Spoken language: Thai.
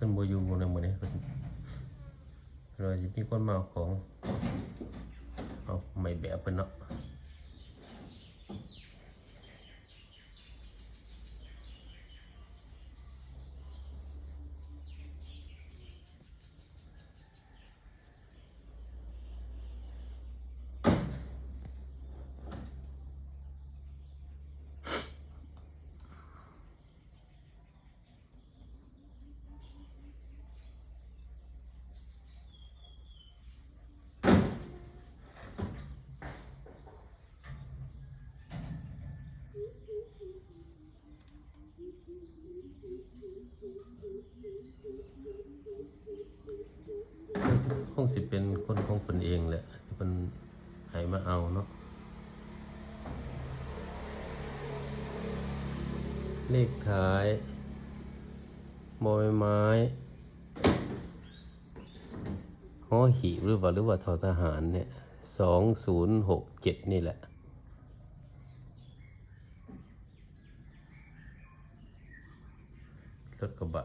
พิ่นบ่อยู่ในมื้อนี้เพิ่นเราสิมีคนมาเอาของเอาไม่แบบเพิ่นเนาะ คงสิเป็นคนของเพิ่นเอง แหละที่เพิ่นให้มาเอาเนาะเลขท้ายบอยไม้หอหีบหรือเปล่าหรือว่าทอทหารเนี่ยสองศูนย์หกเจ็ดนี่แหละ รถกระบะ